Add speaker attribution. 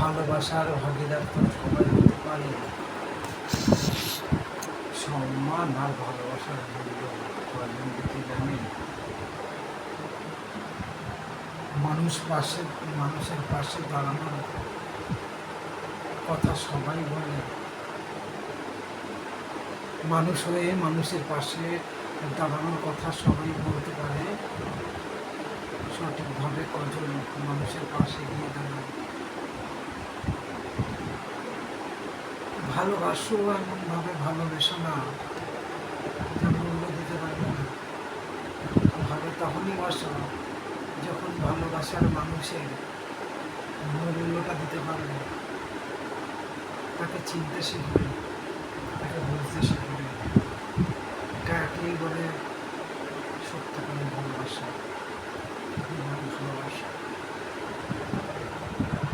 Speaker 1: ভালোবাসার ভাগিদার তো সবাই হতে পারে। সম্মান আর ভালোবাসার দিতে জানে। মানুষ পাশে, মানুষের পাশে দাঁড়ানোর কথা সবাই বলে। মানুষ হয়ে মানুষের পাশে দাঁড়ানোর কথা সবাই বলতে পারে। সঠিকভাবে কজন মানুষের পাশে গিয়ে দাঁড়ায়? ভালোবাসো এমনভাবে ভালোবেসো না। মূল্য দিতে পারবে না। ভালো তখনই বাসো যখন ভালোবাসার মানুষের মূল্যটা দিতে পারবে। তাকে চিনতে শিখবে, তাকে বুঝতে শিখবে। এটা এটাকেই বলে সত্যিকারের ভালোবাসা ভালোবাসা।